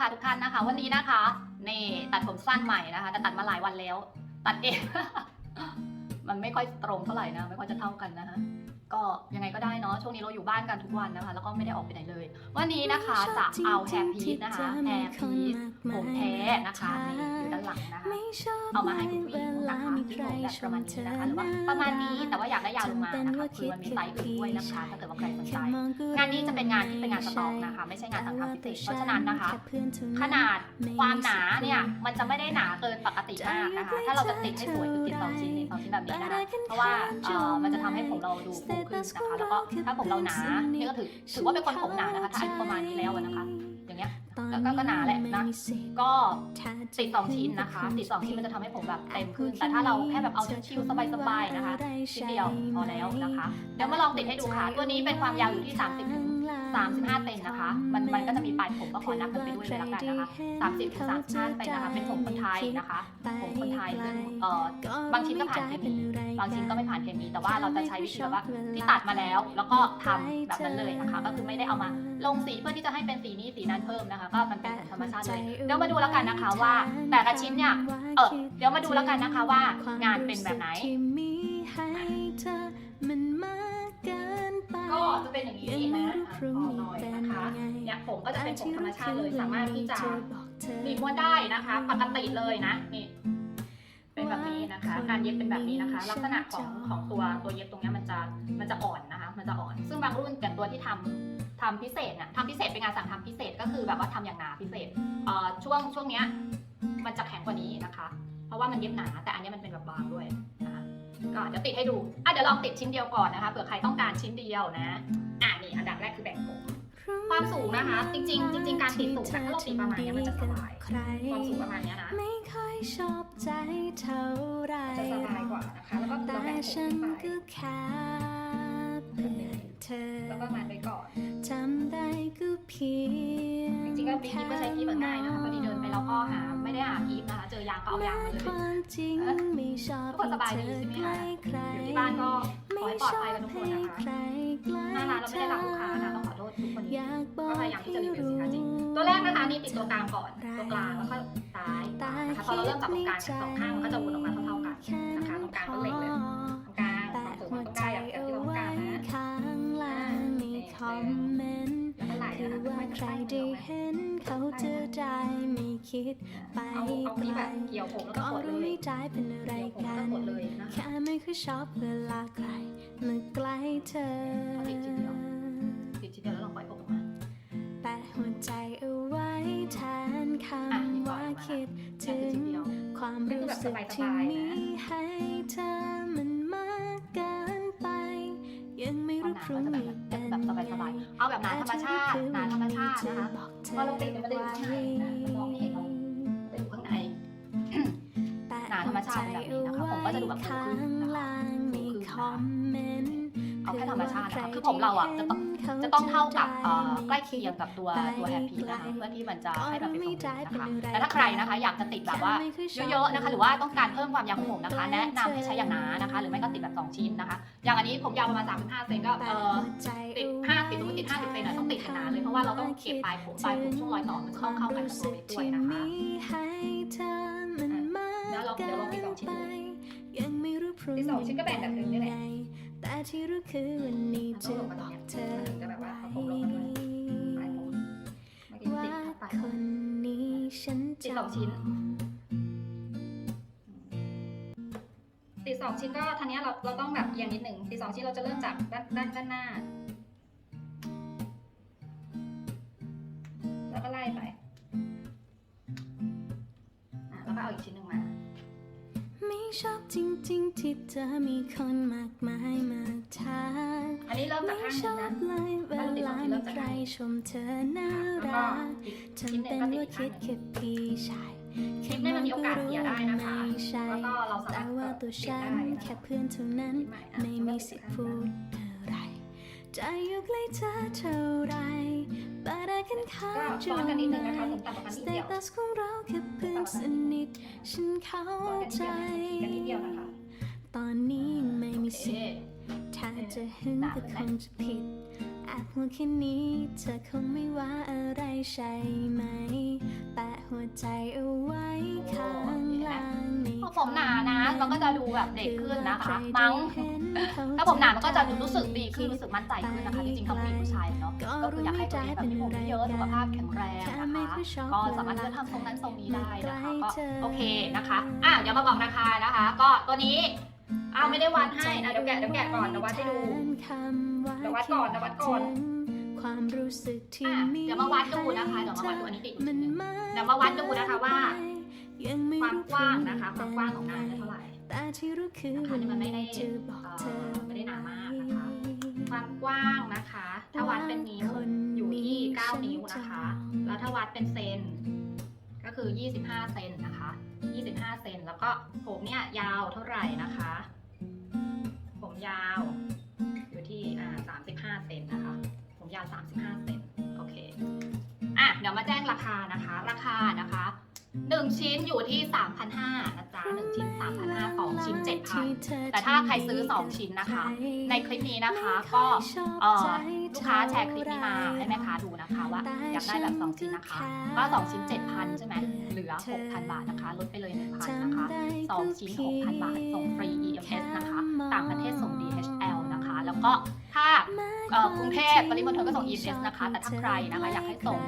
ค้าทุกท่านนะคะ วันนี้นะคะนี่ตัดผมสั้นใหม่นะคะ แต่ตัดมาหลายวันแล้ว ตัดเอง มันไม่ค่อยตรงเท่าไหร่นะ ไม่ค่อยจะเท่ากันนะคะก็ยังไงก็ได้เนาะช่วงนี้เราอยู่บ้านกันทุกวันนะคะ แล้วก็ไม่ได้ออกไปไหนเลย วันนี้นะคะจะเอาแฮร์พีซนะคะแฮร์พีซผมแท้นะคะนี่อยู่ด้านหลังนะคะ เอามาให้คุณผู้หญิง นะคะที่ผมแบบประมาณนี้นะคะหรือว่าประมาณนี้แต่ว่าอยากได้ยาวลงมานะคะคือมันมีไซส์อื่นด้วยนะคะถ้าเกิดว่าใครสนใจงานนี้จะเป็นงานที่เป็นงานสต็อกนะคะ ไม่ใช่งานสั่งทำพิเศษเพราะฉะนั้นนะคะ ขนาดความหนาเนี่ยมันจะไม่ได้หนาเกินปกติมากนะคะ ถ้าเราจะติดให้สวยคือติดสองชิ้นนี่สองชิ้นแบบนี้นะคะเพราะว่าเอ่อมันจะทำให้ผมเราดูฟูขึ้นนะคะ แล้วก็ถ้าผมเราหนานี่ก็ถือถือว่าเป็นคนผมหนานะคะถ้าอายุประมาณนี้แล้วอะนะคะอย่างเงี้ย แล้วก็ก็หนาแหละนะ ก็ติดสองชิ้นนะคะ ติดสองชิ้นมันจะทำให้ผมแบบเต็มขึ้น แต่ถ้าเราแค่แบบเอาชิวๆสบายๆนะคะชิ้นเดียวพอแล้วนะคะ เดี๋ยวมาลองติดให้ดูค่ะ ตัวนี้เป็นความยาวอยู่ที่ 30ถึง 35เซนนะคะ มันมันก็จะมีปลายผมก็ขอนับกันไปด้วยเลยละกันนะคะ30ถึง35เซนนะคะ เป็นผมคนไทยนะคะ ผมคนไทยซึ่งเอ่อบางชิ้นก็ผ่านเคมี บางชิ้นก็ไม่ผ่านเคมี แต่ว่าเราจะใช้วิธีแบบว่าที่ตัดมาแล้ว แล้วก็ทำแบบนั้นเลยนะคะ ก็คือไม่ได้เอามาลงสีเพื่อที่จะให้เป็นสีนี้สีนั้นเพิ่มนะคะ ก็มันเป็นของธรรมชาติเลย เดี๋ยวมาดูแล้วกันนะคะว่า แต่ละชิ้นเนี่ย เออเดี๋ยวมาดูแล้วกันนะคะว่างานเป็นแบบไหน เป็นอย่างนี้นะอะขอหน่อยนะคะเนี่ยผมก็จะเป็นผมธรรมชาติเลยสามารถที่จะรีม้วนได้นะคะ ปกติเลยนะนี่เป็นแบบนี้นะคะ การเย็บเป็นแบบนี้นะคะ ลักษณะของของตัวตัวเย็บตรงนี้มันจะมันจะอ่อนนะคะ มันจะอ่อน ซึ่งบางรุ่นแต่ตัวที่ทำทำพิเศษเนี่ยทำพิเศษเป็นงานสั่งทำพิเศษก็คือแบบว่าทำอย่างหนาพิเศษช่วงช่วงเนี้ยมันจะแข็งกว่านี้นะคะ เพราะว่ามันเย็บหนา แต่อันนี้มันเป็นแบบบางด้วย ก็เดี๋ยวติดให้ดูอะเดี๋ยวลองติดชิ้นเดียวก่อนนะคะเผื่อใครต้องการชิ้นเดียวนะอะนี่อันดับแรกคือแบ่งผมความสูงนะคะ จริง ๆ จริง ๆ การติดสูงนะถ้าเราติดประมาณเนี้ยมันจะสบายความสูงประมาณเนี้ยนะไม่ค่อยชอบใจเท่าไหรจะสบายกว่านะคะแล้วก็แต่เราแบ่งผฉัมนไปก็แค่เพื่อเธอแล้วก็มาไปก่อนจำได้ก็เพียงจริงๆ ก็บิ๊กกิ๊บก็ใช้กิ๊บแบบง่ายนะคะพอดีเดินไปแล้วก็หาไม่ได้หากิ๊บนะคะเจอยางก็เอายางมาเลยความจริงไม่ชอบทุกคนสบายดีใช่ไหมคะใครอยู่ที่บ้านก็ขอให้ปลอดภัยกันทุกคนนะคะใครใกล้หน้าร้านเราไม่ได้รับลูกค้านะต้องขอโทษทุกคนอนี้ยากบอกก็พยายามที่จะรีวิวสินค้าจริงให้ตัวแรกนะคะนี่ติดตัวกลางก่อนตัวกลางแล้วก็ซ้ายขวานะคะพอเราเริ่มจับตรงกลางเนี่ยสองข้างมันก็จะวนออกมาเท่าๆกันนะคะตรงกลางก็เล็งเลย ว่าใครได้เห็นเขาเจอใจไม่คิดไปไกลก็รู้ไม่ได้เป็นอะไรกันแค่ไม่ค่อยชอบเวลาใครมาใกล้เธอแต่หัวใจเอาไว้แทนคำว่าคิดถึงความรู้สึกที่มีให้เธอมันมากเกินไป ยังไม่รู้พรุ่งนี้ แบบเป็นสบายไงๆเอาแบบหนาธรรมชาติหนาธรรมชาตินะคะพอเราติดมันจะอยู่ข้างในนะมันมองไม่เห็นหรอกมันอยู่ข้างในหนาธรรมชาติแบบนี้นะคะผมก็จะดูแบบฟูขึ้นนะคะฟูขึ้นนะคะ เอาแค่ธรรมชาตินะคะคือผมเราอะจะต้องจะต้องเท่ากับเอ่อใกล้เคียงกับตัวตัวแฮปปี้นะคะเพื่อที่มันจะให้มันเป็นทรงนี้นะคะแต่ถ้าใครนะคะอยากจะติดแบบว่าเยอะๆนะคะ หรือว่าต้องการเพิ่มความยาวของผมนะคะ แนะนำให้ใช้อย่างหนานะคะ หรือไม่ก็ติดแบบ2ชิ้นนะคะ อย่างอันนี้ผมยาวประมาณ35เซนก็เออติด5ติดสมมติติด50เซนอะต้องติดหนาๆเลยเพราะว่าเราต้องเก็บปลายผมปลายผมช่วงรอยต่อมันจะต้องเข้ากันกับตัวเล็บด้วยนะคะแล้วเราเดี๋ยวลองติดสองชิ้นดูยังไม่รู้พรุ่งติดสองชิ้นก็แบ่งแบบนึงนี่แหละ แต่ที่รู้คือวันนี้จะบอกเธอมันถึงจะแบบว่าเอาผมลงมาด้วยปลายผมเมื่อกี้ว่าคนนี้ฉันติดสองชิ้นติดสองชิ้นก็ทันนี้ยเราเราต้องแบบเอียงนิดหนึ่งติดสองชิ้นเราจะเริ่มจากด้านด้านด้านหน้า แล้วก็ไล่ไปอะแล้วก็เอาอีกชิ้นหนึ่งมา ชอบจริง ๆ ที่เธอมีคนมากมายมาทักอันนี้เริ่มจากไม่ข้างหชนึ่งอบนะ เลยเวลามีใครชมเธอน่าแล้วก็รักอีกชิ้นทำหนึ่เป็งนก็ติดว่าอีกคิข้างดหนึ่งแค่พี่ชายคลิปนี้มันมีโอกาสเสียได้นะคะไม่ใช่แล้วก็เราสาแต่มารถว่าแบบตัวเปลี่ยฉันนได้นะแค่เพื่อนเท่านั้นชิ้นใหม่อะไม่มีสิทธิ์พูดอะไรจะอยู่ใกล้เธอเท่าไร but I can ก็ count ซ้อน you กันนิดนึงนะคะผมตัดออกมานิดสเดียวเตตัสของเราแค่เพื่อนสนิทฉันเข้าซ้อนกันนิดใจเดียวกันนิดเดียวนะคะตอนนี้ยังไม่โอมีเคสิทธิ์ถ้าจะหึงก็คงจะผิด แอบหัวแค่นี้เธอคงไม่ว่าอะไรใช่ไหม แปะหัวใจเอาไว้ข้างล่างนี่พอผมหนานะมันก็จะดูแบบเด็กขึ้นนะคะมั้งถ้าผมหนามันก็จะรู้สึกดีขึ้นรู้สึกมั่นใจขึ้นนะคะจริงๆเขาเป็นผู้ชายเนาะก็คืออยากให้ตัวเองแบบมีผมเยอะสุขภาพแข็งแรงนะคะก็สามารถที่จะทำทรงนั้นทรงนี้ได้นะคะก็โอเคนะคะอะเดี๋ยวมาบอกราคานะคะ ก็ตัวนี้ อ้าวไม่ได้วัดให้นะเดี๋ยวแกะเดี๋ยวแกะก่อนเดี๋ยววัดให้ดูเดี๋ยววัดก่อนเดี๋ยววัดก่อนความรู้สึกที่อะมีเดี๋ยวมาวัดดูนะคะเดี๋ยวมาวัดดูอันนี้ติดอยู่มันินดนึงมากเดี๋ยวมาวัดดูนะคะว่ายังไม่ความรู้กว้างนะคะความกว้างของงานเป็เท่าไหร่แต่ที่รู้คือนะคะนี่มันไม่ได้จะบอกเธอเอ่อไม่ได้หนามากนะคะความกว้างนะคะ ถ้าวัดเป็นนิ้วอยู่ที่ 9 นิ้วนะคะ แล้วถ้าวัดเป็นเซน ก็คือ 25 เซนนะคะ 25 เซนแล้วก็ผมเนี่ยยาวเท่าไหร่นะคะ ผมยาวอยู่ที่อ่า35 เซนนะคะ ผมยาว 35 เซนโอเค อะ เดี๋ยวมาแจ้งราคานะคะ ราคานะคะ 1 ชิ้นอยู่ที่ 3,500นะจ๊ะ1ชิ้น3,500 2 ชิ้น 7,000 แต่ถ้าใครซื้อ 2 ชิ้นนะคะ ในคลิปนี้นะคะก็เอ่อลูกค้าแชร์คลิปนี้มาให้แม่ค้าดูนะคะว่าอยากได้แบบ 2 ชิ้นนะคะ ก็ 2 ชิ้น 7,000 ใช่ไหมเหลือ 6,000 บาทนะคะ ลดไปเลย1,000นะคะ 2 ชิ้น 6,000 บาท ส่งฟรี EMS นะคะ ต่างประเทศส่ง DHL นะคะ แล้วก็ถ้าเอ่อกรุงเทพปริมณฑลก็ส่ง EMS นะคะ แต่ถ้าใครนะคะอยากให้ส่ง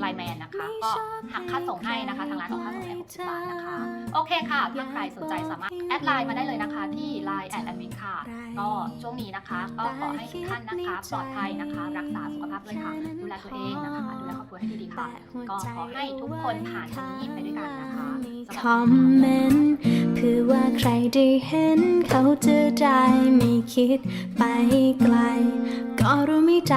ไลน์แมนนะคะ ก็หักค่าส่งให้นะคะ ทางร้านออกค่าส่งให้60บาทนะคะ โอเคค่ะถ้าใครสนใจสามารถแอดไลน์มาได้เลยนะคะ ที่ Line แอดแอดมินค่ะก็ช่วงนี้นะคะ ก็ขอให้ทุกท่านนะคะ ปลอดภัยนะคะ รักษาสุขภาพด้วยค่ะ ดูแลตัวเองนะคะดูแลครอบครัวให้ดีๆค่ะก็ขอให้ทุกคนผ่านตรงนี้ไปด้วยกันนะคะสำหรับคอมเมนต์เพื่อว่าใครได้เห็นเขาจะได้ไม่คิดไปไกล ก็รู้ไม่ใจ